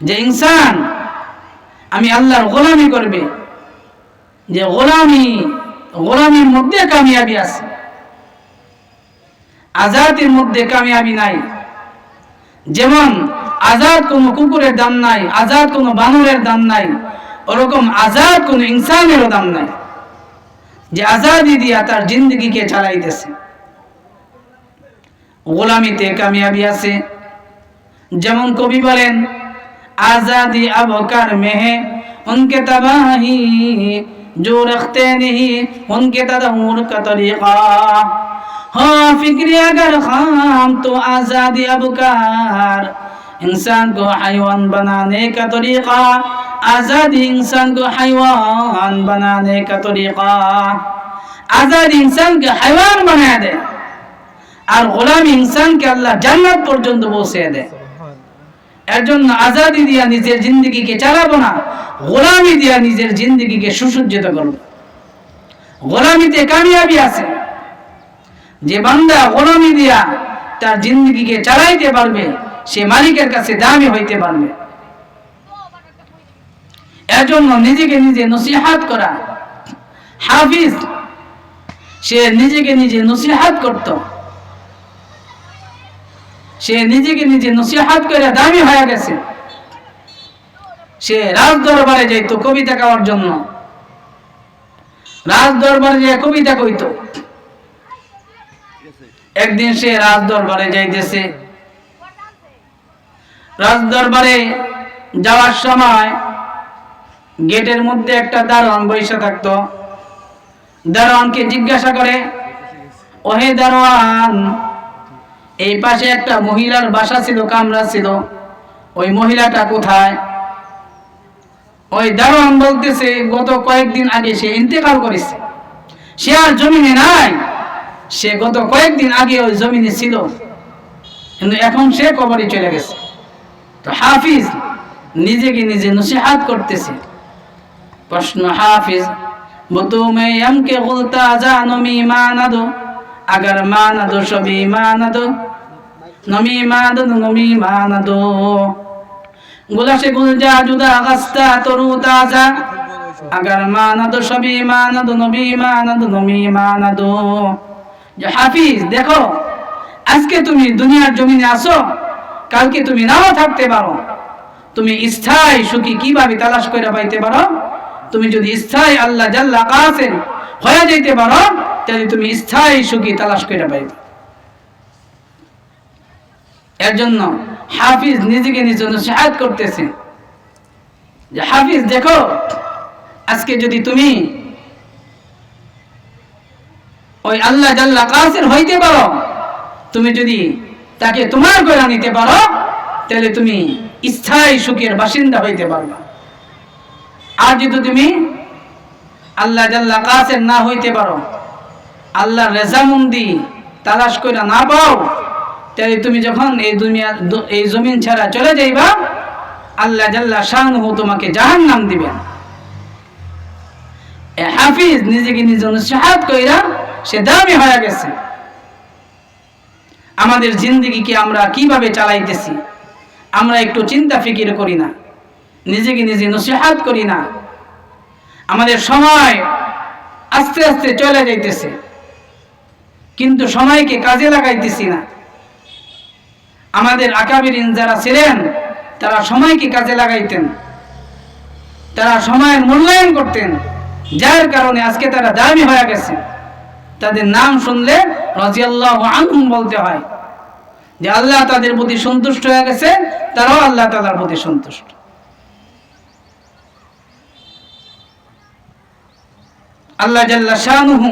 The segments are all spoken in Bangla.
যে ইনসান, আমি আল্লাহর গোলামি করবে। যে গোলামি, গোলামির মধ্যে কামিয়াবি আছে। আজাদের মধ্যে কামিয়াবি নাই। যেমন আজাদ কোনো কুকুরের দাম নাই, আজাদ কোনো বানরের দাম নাই, ওরকম আজাদ কোনো ইনসানেরও দাম নাই, যে আজাদি দিয়া তার জিন্দগিকে চালাইতেছে। গোলামিতে কামিয়াবি আছে। যেমন কবি বলেন آزادی ابکار میں ہے۔ ان کے تباہی جو رکھتے نہیں، ان کے تدہور کا طریقہ۔ ہاں فکری اگر خام تو آزادی اب کر۔ انسان کو حیوان بنانے کا طریقہ۔ آزادی انسان کو حیوان بنانے کا طریقہ۔ آزادی انسان کو حیوان بنا دے۔ اور غلام انسان کے اللہ جنت پر جند بوسے دے۔ এর জন্য আজাদি দিয়া নিজের জিন্দগিকে চালাবো না, গোলামি দিয়া নিজের জিন্দগিকে সুসজ্জিত করব। গোলামিতে কামিয়াবি আছে। যে বান্দা গোলামি দিয়া তার জিন্দগিকে চালাইতে পারবে, সে মালিকের কাছে দামি হইতে পারবে। এর জন্য নিজেকে নিজে নসিহাত করা। হাফিজ, সে নিজেকে নিজে নসিহাত করত। সে নিজেকে নিজে নসিহাত করে দামি হয়ে গেছে। সে রাজ দরবারে যাইতো কবিতা গাওয়ার জন্য। রাজ দরবারে যে কবিতা কইতো। একদিন সে রাজ দরবারে যাইতেছে। রাজ দরবারে যাওয়ার সময় গেটের মধ্যে একটা দারোয়ান বসে থাকতো। দারোয়ানকে জিজ্ঞাসা করে, ওহে দারোয়ান এই পাশে একটা মহিলার বাসা ছিল, কামরা ছিল। ওই মহিলাটা কোথায়? ওই দারোয়ান বলতেছে, গত কয়েকদিন আগে সে ইন্তেকাল করেছে। সে আর জমিনে নাই। সে গত কয়েকদিন আগে ওই জমিনে ছিল। কিন্তু এখন সে কবরে চলে গেছে। তো হাফিজ নিজেকে নিজে নসিহাত করতেছে। প্রশ্ন, হাফিজ, বতুমে এমকে গুলতা জানো মি নাদো আগার মানাদো সবই মানাদো? নমিমাদ নমিমানাদ গুলাশে গুলজা, জুদা গাস্তা তরু, তাজা। আগার মানাদ সবি মানাদ নমিমানাদ নমিমানাদ হাফিজ, দেখো, আজকে তুমি দুনিয়ার জমিনে আসো কালকে তুমি নাও থাকতে পারো। তুমি স্থায়ী সুখী কীভাবে তালাশ করে পাইতে পারো? তুমি যদি স্থায়ী আল্লাহ জাল্লা কাছেন হয়ে যেতে পারো, তাহলে তুমি স্থায়ী সুখী তালাশ করে পাইবে। এর জন্য হাফিজ নিজেকে নিজ সাহায্য করতেছে। যে হাফিজ, দেখো, আজকে যদি তুমি ওই আল্লাহ জাল্লা কাসের হইতে পারো, তুমি যদি তাকে তোমার করে নিতে পারো, তাহলে তুমি স্থায়ী সুখের বাসিন্দা হইতে পারবা। আর যদি তুমি আল্লাহ জাল্লা কাসের না হইতে পারো, আল্লাহ রেজামন্দি তালাশ করে না পাও তাহলে তুমি যখন এই দুনিয়া, এই জমিন ছাড়া চলে যাইবা, আল্লাহ জাল্লা শাহনহু তোমাকে জাহান নাম দিবেন হাফিজ নিজেকে নিজ সাহায্য কইরা সে দামি হয়ে গেছে। আমাদের জিন্দগিকে আমরা কীভাবে চালাইতেছি, আমরা একটু চিন্তা ফিকির করি না, নিজেকে নিজে নসিহাত করি না। আমাদের সময় আস্তে আস্তে চলে যাইতেছে, কিন্তু সময়কে কাজে লাগাইতেছি না। আমাদের আকাবিরিন যারা ছিলেন, তারা সময়কে কাজে লাগাইতেন। তারা সময়ের মূল্যায়ন করতেন, যার কারণে আজকে তারা দামি হয়ে গেছে। তাদের নাম শুনলে রাজিয়াল্লাহ আনহুম বলতে হয় যে, আল্লাহ তাদের প্রতি সন্তুষ্ট হয়ে গেছে, তারাও আল্লাহ তালার প্রতি সন্তুষ্ট। আল্লাহ জাল্লা শাহনুহু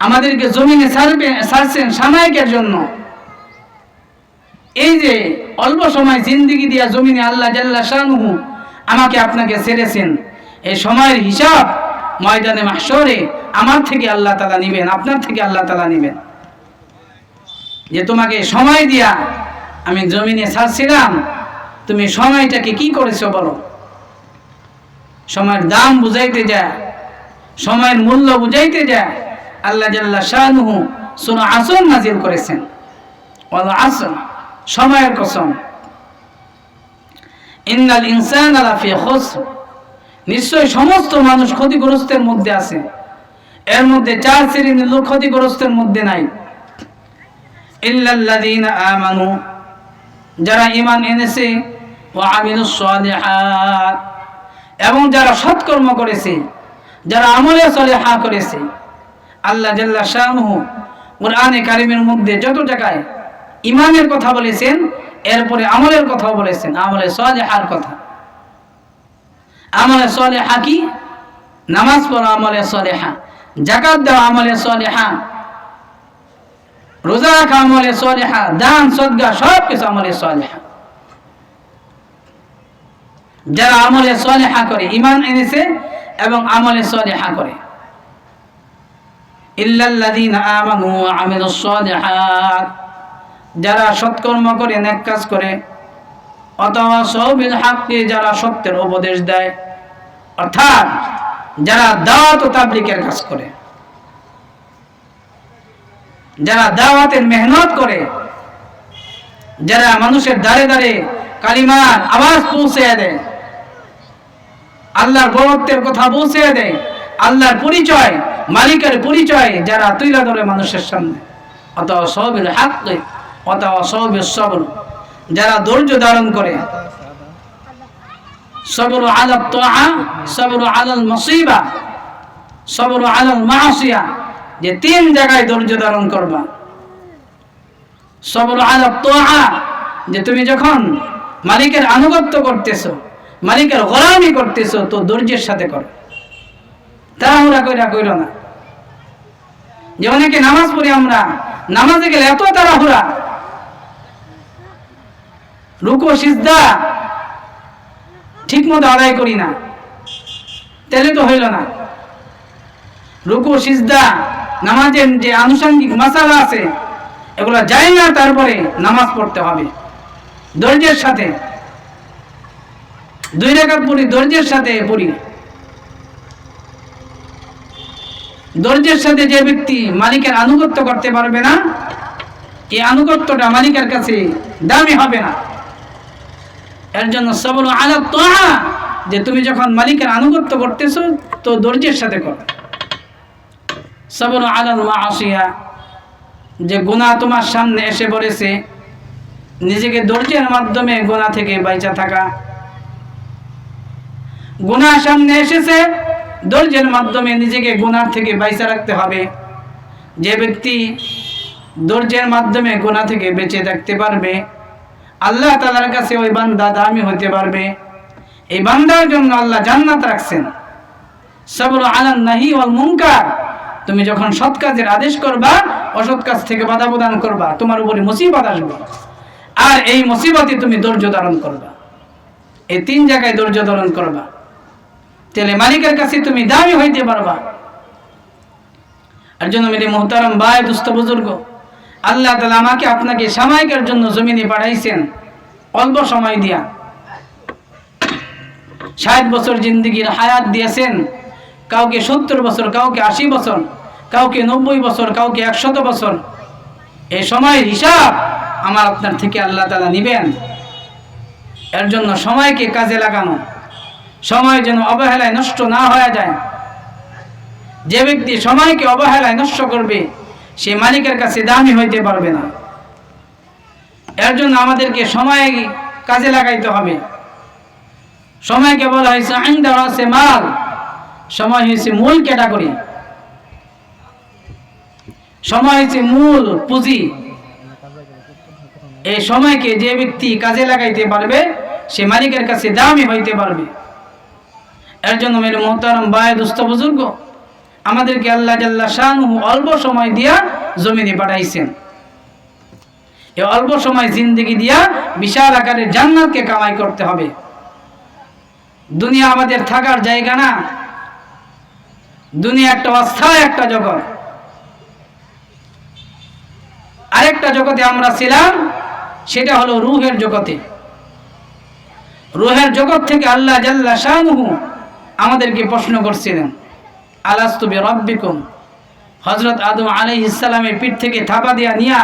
আমাদেরকে জমিনে ছাড়বে ছাড়ছেন সামায়িকের জন্য। এই যে অল্প সময় জিন্দিগি দিয়া জমিনে আল্লাহ জাল্লা শাহনুহু আমাকে আপনাকে ছেড়েছেন, এই সময়ের হিসাব ময়দানে মাসরে আমার থেকে আল্লাহ তালা নিবেন, আপনার থেকে আল্লাহ তালা নিবেন। যে তোমাকে সময় দিয়া আমি জমিনে ছাড়ছিলাম, তুমি সময়টাকে কি করেছ বলো? সময়ের দাম বুঝাইতে যায় সময়ের মূল্য বুঝাইতে যায় আল্লাহ জাল্লা শাহনুহু শোনো আসন নাজিল করেছেন। বলো আসন সময়ের কসম। ইন্নাল ইনসান নিশ্চয় সমস্ত মানুষ ক্ষতিগ্রস্তের মধ্যে আছে। এর মধ্যে চার শ্রেণির লোক ক্ষতিগ্রস্তের মধ্যে নাই। আমানু। যারা ঈমান এনেছে, ওয়া আমিলুস এবং যারা সৎকর্ম করেছে, যারা আমলে সলিহা করেছে। আল্লাহ জাল্লা শাহমুহু কোরআনে কারিমের মধ্যে যত জায়গায় ইমানের কথা বলেছেন, এরপরে আমলের কথাও বলেছেন। আমলে সলিহার কথা। আমলে সলেহা কি? নামাজ পড়া আমলে সলেহা। জাকাত দেওয়া আমলে সলেহা। রোজা রাখা আমলে সলেহা। দান সদগা সব কিছু আমলে সলেহা। যারা আমলে সলেহা করে ইমান এনেছে এবং আমলে সলেহা করে। ইল্লাল্লাযীনা আমানু ওয়া আমিলুস সালিহাত। যারা সৎকর্ম করে, নেক কাজ করে, অথবা সৌবিল হাককে যারা সত্যের উপদেশ দেয়, অর্থাৎ যারা দাওয়াত ও তাবলিকের কাজ করে, যারা দাওয়াতের মেহনত করে, যারা মানুষের দাঁড়ে দাঁড়ে কালিমার আওয়াজ পৌঁছে দেয়, আল্লাহর বরত্বের কথা পৌঁছে দেয়, আল্লাহর পরিচয়, মালিকের পরিচয় যারা তুইলা ধরে মানুষের সামনে হাককে অথবা সবিল যারা ধৈর্য ধারণ করে, সবর আলাল তোয়া সবর আলাল মসিবা, সবর আলাল মাসিয়া, যে তিন জায়গায় ধৈর্য ধারণ করবা। সবর আলাল তোয়া যে তুমি যখন মালিকের আনুগত্য করতেছো, মালিকের গোলামি করতেছো, তো ধৈর্যের সাথে করো। তাড়াহুড়া কইরা কইরো না। যে অনেকে নামাজ পড়ি আমরা, নামাজে গেলে এত তাড়াহুড়া রুকো, সিজদা। ঠিক মতো আদায় করি না। তাহলে তো হইল না। রুকু, সিজদা, নামাজের যে আনুষঙ্গিক মশালা আছে, এগুলো যায় না, তারপরে নামাজ পড়তে হবে। ধৈর্যের সাথে। দুই রেখাত পড়ি, ধৈর্যের সাথে পড়ি। ধৈর্যের সাথে যে ব্যক্তি মালিকের আনুগত্য করতে পারবে না, এই আনুগত্যটা মালিকের কাছে দামি হবে না। এর জন্য সবল আলাপ তোহা, যে তুমি যখন মালিকের আনুগত্য করতেছো, তো ধৈর্যের সাথে করো। সবল আলাল মা আসিয়া যে গুণা তোমার সামনে এসে পড়েছে, নিজেকে ধৈর্যের মাধ্যমে গোনা থেকে বাইচা থাকা। গুনাহ সামনে এসেছে, ধৈর্যের মাধ্যমে নিজেকে গুনার থেকে বাইচা রাখতে হবে। যে ব্যক্তি ধৈর্যের মাধ্যমে গোনা থেকে বেঁচে থাকতে পারবে আল্লাহ তালার কাছে ওই বান্দা দামি হতে পারবে। এই বান্দার জন্য আল্লাহ জান্নাত রাখছেন। সবর আলান নাহি ওয়াল মুনকার। তুমি যখন সৎ কাজের আদেশ করবা, অসৎ কাজ থেকে বাধা প্রদান করবা, তোমার উপরে মুসিবত আসবে। আর এই মুসিবতে তুমি ধৈর্য ধারণ করবা। এই তিন জায়গায় ধৈর্য ধারণ করবা। তাহলে মালিকের কাছে তুমি দামি হইতে পারবা। আর জন্য মেরে মোহতারাম ভাই, দুস্থ বুজুর্গ আল্লাহ তালা আমাকে আপনাকে সামায়িকের জন্য জমিনে পাঠাইছেন। অল্প সময় দিয়া। ষাট বছর জিন্দগির হায়াত দিয়েছেন। কাউকে সত্তর বছর, কাউকে আশি বছর, কাউকে নব্বই বছর, কাউকে একশত বছর। এই সময়ের হিসাব আমার আপনার থেকে আল্লাহ তালা নিবেন। এর জন্য সময়কে কাজে লাগানো। সময় যেন অবহেলায় নষ্ট না হয়ে যায়। যে ব্যক্তি সময়কে অবহেলায় নষ্ট করবে সে মালিকের কাছে দামি হইতে পারবে না। এর জন্য আমাদেরকে সময় কাজে লাগাইতে হবে। সময়কে বলা হয়েছে আইন দেওয়া আছে মাল। সময় হয়েছে মূল ক্যাটাগরি। সময় হয়েছে মূল পুঁজি। এই সময়কে যে ব্যক্তি কাজে লাগাইতে পারবে, সে মালিকের কাছে দামি হইতে পারবে। এর জন্য মেরে মোহতারম বায় দুস্থ বুজুর্গ আমাদেরকে আল্লাহ জাল্লা শাহ অল্প সময় দিয়া জমিনে পাঠাইছেন। এই অল্প সময় জিন্দগি দিয়া বিশাল আকারে জান্নাতকে কামাই করতে হবে। দুনিয়া আমাদের থাকার জায়গা না। দুনিয়া একটা অস্থায় একটা জগৎ। আরেকটা জগতে আমরা ছিলাম, সেটা হলো রুহের জগতে। রুহের জগৎ থেকে আল্লাহ জাল্লা শাহমুহু আমাদেরকে প্রশ্ন করছিলেন আলাস্তবে রব্বিকুম হজরত আদম আলী ইসলামের পিঠ থেকে থাপা দিয়া নিয়া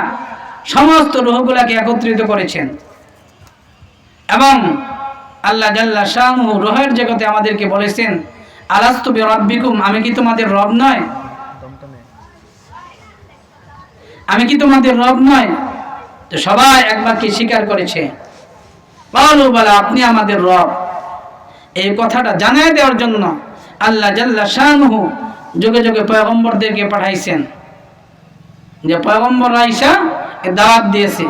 সমস্ত রুহগুলাকে একত্রিত করেছেন। এবং আল্লাহ জাল্লা রোহের জগতে আমাদেরকে বলেছেন, আলাস্তু রব্বিকুম আমি কি তোমাদের রব নয়? আমি কি তোমাদের রব নয়? তো সবাই একবার কি স্বীকার করেছে, বলো, বলে, আপনি আমাদের রব। এই কথাটা জানাই দেওয়ার জন্য আল্লাহ জাল্লা শাহু যুগে যুগে পয়গম্বরদেরকে পাঠাইছেন। যে পয়গম্বর আইসা এ দাওয়াত দিয়েছে।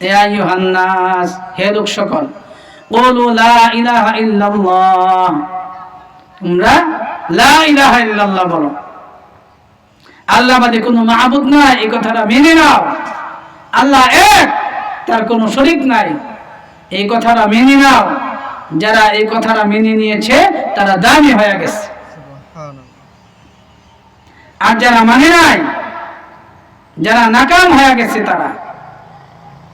এ আইয়ুহান্নাস, হে লোক সকল বলো লা ইলাহা ইল্লাল্লাহ। তোমরা লা ইলাহা ইল্লাল্লাহ বলো। আল্লাহ বাদে কোনো মাহবুদ নাই, এই কথাটা মেনে নাও। আল্লাহ এক, তার কোনো শরিক নাই, এই কথাটা মেনে নাও। যারা এই কথাটা মেনে নিয়েছে, তারা দামি হয়ে গেছে। আর যারা মানে নাই, যারা নাকাম হয়ে গেছে তারা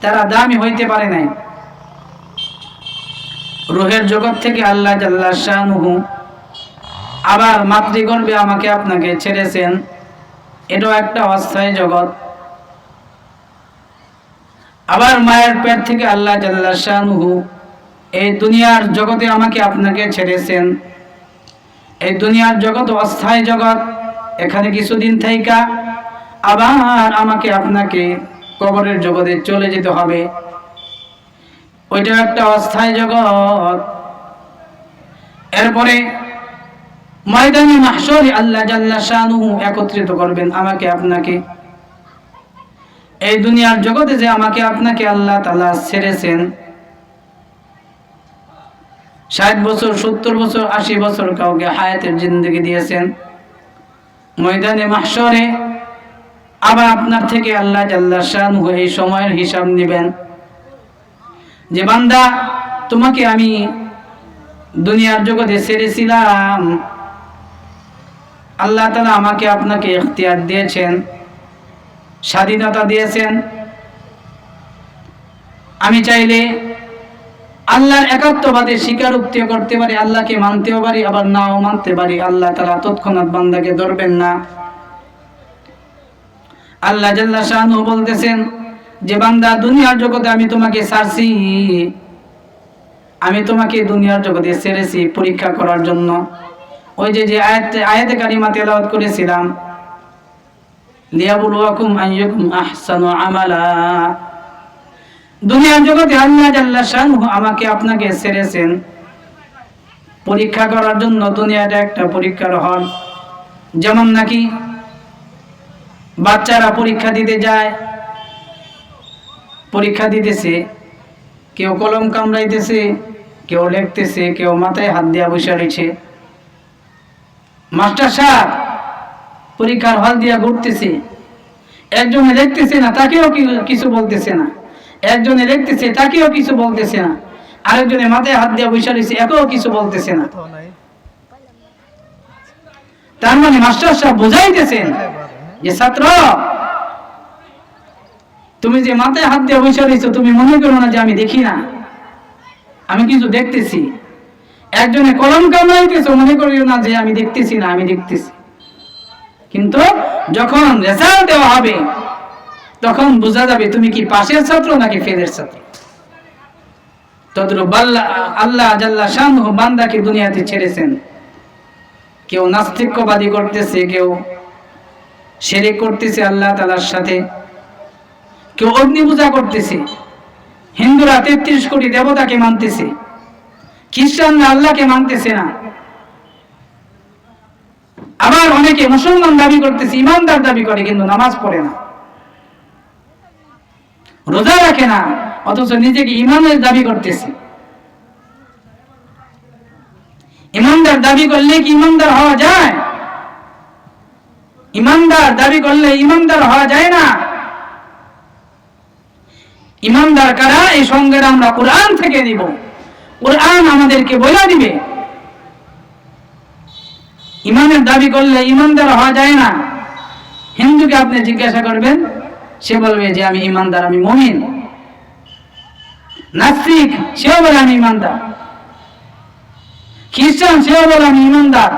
তারা দামি হইতে পারে নাই। রোহের জগৎ থেকে আল্লাহ জাল্লা শাহনুহু আবার মাতৃগর্ভে আমাকে আপনাকে ছেড়েছেন। এটাও একটা অস্থায়ী জগৎ। আবার মায়ের পেট থেকে আল্লাহ জাল্লা শাহনুহু এই দুনিয়ার জগতে আমাকে আপনাকে ছেড়েছেন। এই দুনিয়ার জগৎ, অস্থায়ী জগৎ, এখানে কিছুদিন থাইকা আবার আমাকে আপনাকে কবরের জগতে চলে যেতে হবে। ওইটা একটা অস্থায়ী জগৎ। এরপরে ময়দানে মাহশরে আল্লাহ জাল্লা শানুহু একত্রিত করবেন আমাকে আপনাকে। এই দুনিয়ার জগতে যে আমাকে আপনাকে আল্লাহ তালা ছেড়েছেন ষাট বছর, সত্তর বছর, আশি বছর কাউকে হায়াতের জিন্দগি দিয়েছেন। ময়দানে, মাহশরে আবার আপনার থেকে আল্লাহ জাল্লা শানুহু এই সময়ের হিসাব নেবেন। যে বান্দা, তোমাকে আমি দুনিয়ার জগতে ছেড়েছিলাম। আল্লাহ তালা আমাকে আপনাকে এখতিয়ার দিয়েছেন, স্বাধীনতা দিয়েছেন। আমি চাইলে আল্লাহর একাত্মবাদে স্বীকারোক্তি করতে পারি, আল্লাহকে মানতেও পারি, আবার নাও মানতে পারি, আল্লাহ তারা তৎক্ষণাৎ বান্দাকে ধরবেন না। আল্লাহ জাল্লা শাহনু বলতেছেন যে, বান্দা, দুনিয়ার জগতে আমি তোমাকে ছাড়ছি। আমি তোমাকে দুনিয়ার জগতে সেরেছি পরীক্ষা করার জন্য। ওই যে যে আয়াতে আয়াতে কারিমা তেলাওয়াত করেছিলাম, লিয়াবুলুয়াকুম আইয়াকুম আহসানু আমালা। দুনিয়ার জগতে আল্লাহ শানহু আমাকে আপনাকে ছেড়েছেন। পরীক্ষা করার জন্য দুনিয়াটা একটা পরীক্ষার হল। যেমন নাকি বাচ্চারা পরীক্ষা দিতে যায়, পরীক্ষা দিতেছে, কেউ কলম কামড়াইতেছে, কেউ লিখতেছে, কেউ মাথায় হাত দিয়া বসে রয়েছে। মাস্টার সাহেব, পরীক্ষার হল দিয়া ঘুরতেছে। একজনে দেখতেছে না, তাকেও কিছু বলতেছে না। একজনে লিখতেছে তাকেও কিছু বলতেছে না। আরেকজনে মাথায় হাত দিয়া বসে রয়েছে, একেও কিছু বলতেছে না। তার মানে মাস্টার সাহেব বোঝাইতেছেন যে, ছাত্র, তুমি যে মাথায় হাত দিয়ে বসে রয়েছো, তুমি মনে করো না যে আমি দেখি না। আমি কিছু দেখতেছি। একজনে কলম কামড়াইতেছো, মনে করিও না যে আমি দেখতেছি না, আমি দেখতেছি। কিন্তু যখন রেজাল্ট দেওয়া হবে তখন বোঝা যাবে তুমি কি পাশের ছাত্র নাকি ফেলের ছাত্র। আল্লাহ বান্দাকে দুনিয়াতে ছেড়েছেন। কেউ নাস্তিক্যবাদী করতেছে, কেউ সেরে করতেছে আল্লাহ তালার সাথে। কেউ অগ্নি পূজা করতেছে, হিন্দুরা তেত্রিশ কোটি দেবতাকে মানতেছে, খ্রিস্টানরা আল্লাহকে মানতেছে না। আবার অনেকে মুসলমান দাবি করতেছে, ইমানদার দাবি করে কিন্তু নামাজ পড়ে না। রোজা রাখে না, অথচ নিজেকে ইমানের দাবি করতেছে। ইমানদার দাবি করলে কি ইমানদার হওয়া যায়? ইমানদার দাবি করলে ইমানদার হওয়া যায় না। ইমানদার কারা? এই সঙ্গে আমরা কোরআন থেকে নিব। কোরআন আমাদেরকে বলে দিবে। ইমানের দাবি করলে ইমানদার হওয়া যায় না। হিন্দুকে আপনি জিজ্ঞাসা করবেন সে বলবে যে আমি ইমানদার, আমি মমিন। নাস্তিক, সেও বলে আমি ইমানদার। খ্রিস্টান, সেও বলে আমি ইমানদার।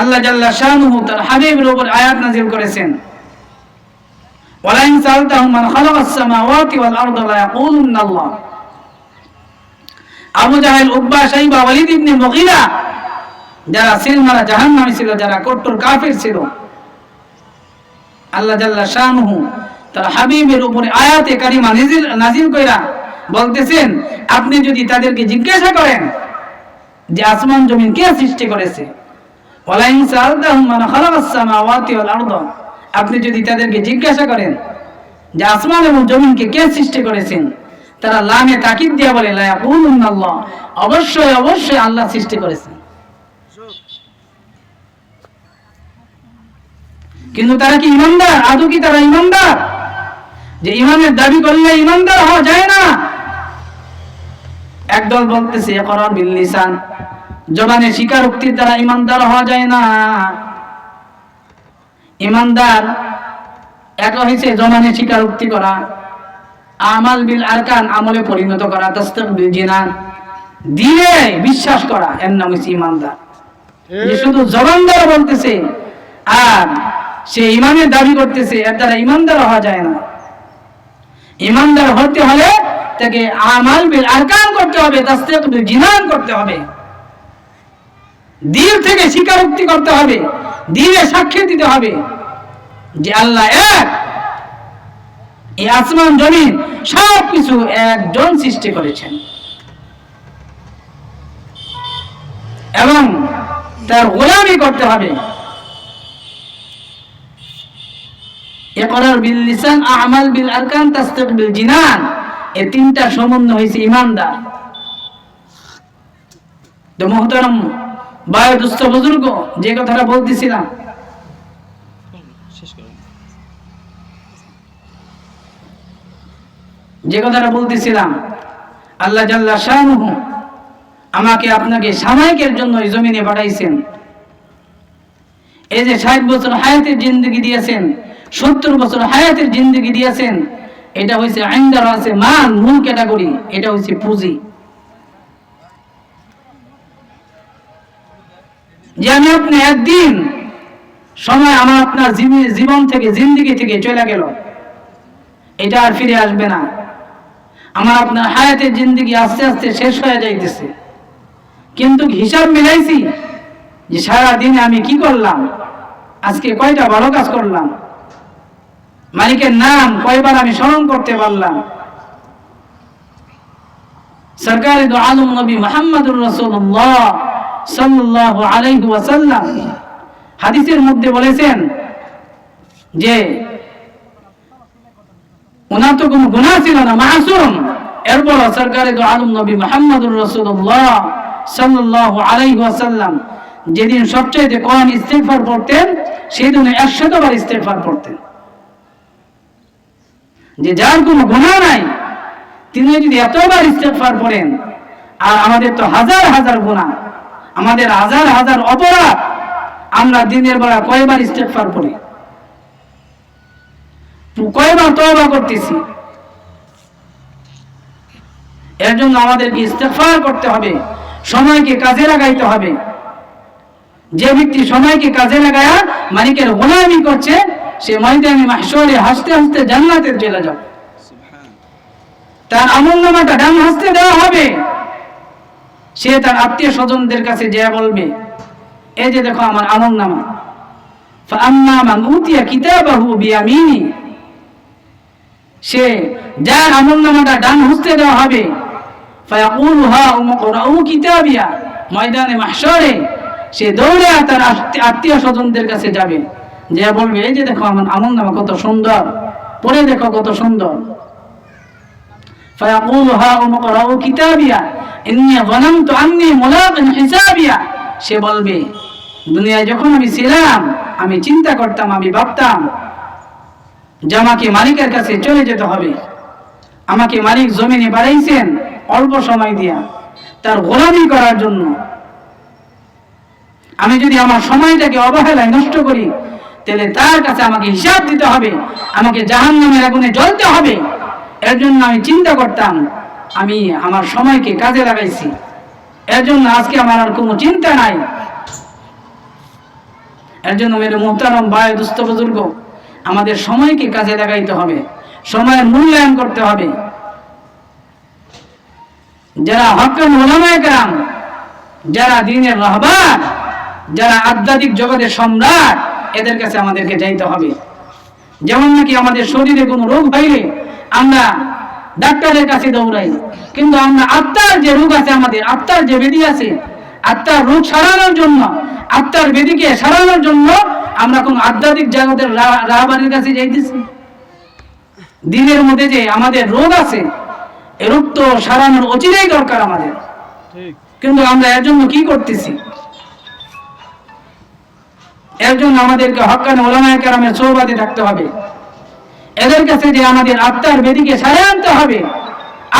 আল্লাহ জাল্লা শাহনুহু তার হাবিবের উপর আয়াত নাজিল করেছেন। ওয়ালাইন সালতাহুম ওয়াল আরদ লা ইয়াকুলুন আল্লাহ। আবু জাহেল উব্বা ওয়ালিদ ইবনে যারা সিলমারা জাহান্নামী ছিল, যারা কট্টর কাফির ছিল আল্লাহ জাল্লা শানুহু, তার হাবিবের উপরে আয়াতে কারিমা নাজিল নাজিল কইরা বলতেছেন, আপনি যদি তাদেরকে জিজ্ঞাসা করেন যে আসমান, জমিন কে সৃষ্টি করেছে? আপনি যদি তাদেরকে জিজ্ঞাসা করেন যে আসমান এবং জমিনকে কে সৃষ্টি করেছেন, তারা লামে তাকিদ দিয়া বলে অবশ্যই অবশ্যই আল্লাহ সৃষ্টি করেছেন। কিন্তু তারা কি ইমানদার? আদৌ কি তারা ইমানদার? যে ইমানের দাবি করলে ইমানদার হওয়া যায় না। একদল বলতেছে করার বিল লিসান। জবানে স্বীকারোক্তির দ্বারা ইমানদার হওয়া যায় না। ইমানদার এক হয়েছে জবানে স্বীকারোক্তি করা। আমাল বিল আরকান আমলে পরিণত করা। তাস্তাক বিল জিনান। দিয়ে বিশ্বাস করা এর নাম হচ্ছে ইমানদার। শুধু জবান দ্বারা বলতেছে আর সে ইমানের দাবি করতেছে, এর দ্বারা ইমানদার হওয়া যায় না। ইমানদার হতে হলে তাকে আমাল বিল আরকান করতে হবে তাস্তাক বিল জিনান করতে হবে। দিল থেকে স্বীকারোক্তি করতে হবে, দিলে সাক্ষী দিতে হবে যে আল্লাহ এক। এই আসমান, জমিন সব কিছু একজন সৃষ্টি করেছেন। এবং তার গোলামি করতে হবে। ইকরার বিল লিসান, আমাল বিল আরকান তাসদিক বিল জিনান। এই তিনটা সম্বন্ধ হয়েছে ইমানদার। তো মোহতারাম বায়ু দুস্থ বুজুর্গ, যে কথাটা বলতেছিলাম। যে কথাটা বলতেছিলাম, আল্লাহ জাল্লা শাহনুহু আমাকে আপনাকে সামায়িকের জন্য এই জমিনে পাঠাইছেন। এই যে ষাট বছর হায়াতের জিন্দগি দিয়েছেন সত্তর বছর হায়াতের জিন্দগি দিয়েছেন, এটা হয়েছে আইনদার আছে মান, মূল ক্যাটাগরি, এটা হচ্ছে পুঁজি। যে আমি আপনি একদিন সময় আমার আপনার জীবন থেকে, জিন্দগি থেকে চলে গেল, এটা আর ফিরে আসবে না। আমার আপনার হায়াতের জিন্দগি আস্তে আস্তে শেষ হয়ে যাইতেছে। কিন্তু হিসাব মিলাইছি যে সারা দিনে আমি কি করলাম? আজকে কয়টা ভালো কাজ করলাম? মালিকের নাম কয়বার আমি স্মরণ করতে পারলাম? সরকারি আলম নবী মোহাম্মদুর রসুল্লাহ সাল্লাল্লাহু আলাইহি হাদিসের মধ্যে বলেছেন যে ওনার তো কোনো গুনাহ ছিল না, মাসুম। এরপর সরকারে দো আলম নবী মোহাম্মদুর রসুল্লাহ সাল্লাল্লাহু আলাইহি ওয়াসাল্লাম যেদিন সবচেয়ে কম ইস্তেফার পড়তেন সেই দিনে একশতবার ইস্তেগফার পড়তেন। যে যার কোনো গুণা নাই, তিনি যদি এতবার ইস্তেগফার পড়েন, আর আমাদের তো হাজার হাজার গুনাহ, আমাদের হাজার হাজার অপরাধ, আমরা দিনের বেলা কয়বার পড়ি? কয়বার তওবা করতেছি? এর জন্য আমাদেরকে ইস্তেগফার করতে হবে, সময়কে কাজে লাগাইতে হবে। যে ব্যক্তি সময়কে কাজে লাগায়া মালিকের গোলামি করছে সে ময়দানে মাহশরে হাসতে হাসতে জান্নাতে চলে যাবে। তার আমল নামাটা ডান হাসতে দেওয়া হবে। সে তার আত্মীয় স্বজনদের কাছে যে বলবে, এই যে দেখো আমার আমল নামা। সে যার আমল নামাটা ডান দেওয়া হবে ময়দানে মাহসরে সে দৌড়ে তার আত্মীয় স্বজনদের কাছে যাবে। যে বলবে, এই যে দেখো আমার আমল নামা কত সুন্দর। পরে দেখো কত সুন্দর। সে বলবে, দুনিয়ায় যখন আমি ছিলাম, আমি চিন্তা করতাম, আমি ভাবতাম যে আমাকে মালিকের কাছে চলে যেতে হবে। আমাকে মালিক জমিনে বাড়াইছেন অল্প সময় দিয়া, তার গোলামি করার জন্য। আমি যদি আমার সময়টাকে অবহেলায় নষ্ট করি তাহলে তার কাছে আমাকে হিসাব দিতে হবে। আমাকে জাহান নামের আগুনে জ্বলতে হবে। এর জন্য আমি চিন্তা করতাম, আমি আমার সময়কে কাজে লাগাইছি। এর জন্য আজকে আমার আর কোনো চিন্তা নাই। এর জন্য মেরে মোহতারম ভাই, দুস্থ বুজুর্গ, আমাদের সময়কে কাজে লাগাইতে হবে, সময়ের মূল্যায়ন করতে হবে। যারা হকান ওলামায়ে কেরাম যারা দিনের রাহবার যারা আধ্যাত্মিক জগতের সম্রাট এদের কাছে আমাদেরকে যাইতে হবে। যেমন নাকি আমাদের শরীরে কোনো রোগ হইলে আমরা ডাক্তারের কাছে দৌড়াই। কিন্তু আমরা আত্মার যে রোগ আছে আমাদের আত্মার যে বেদি আছে আত্মার রোগ সারানোর জন্য আত্মার বেদিকে সারানোর জন্য আমরা কোন আধ্যাত্মিক জগতের রা- রাহবারের কাছে যাইতেছি। দিনের মধ্যে যে আমাদের রোগ আছে এ রোগ তো সারানোর অচিরেই দরকার আমাদের। কিন্তু আমরা এর জন্য কি করতেছি? এর জন্য আমাদেরকে হকান ওলামায় কেরামের সৌবাদে থাকতে হবে। এদের কাছে যে আমাদের আত্মার বেদিকে আনতে হবে।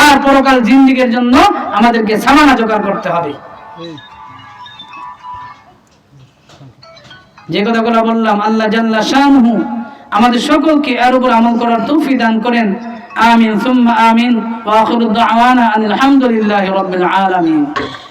আর পরকাল জিন্দিগের জন্য আমাদেরকে সামানা জোগাড় করতে হবে। যে কথাগুলো বললাম, আল্লাহ জাল্লা শানহু, আমাদের সকলকে এর উপর আমল করার তৌফিক দান করেন। আমিন, সুম্মা আমিন, ওয়া আখিরু দাওয়ানা আনিল হামদুলিল্লাহি রাব্বিল আলামিন।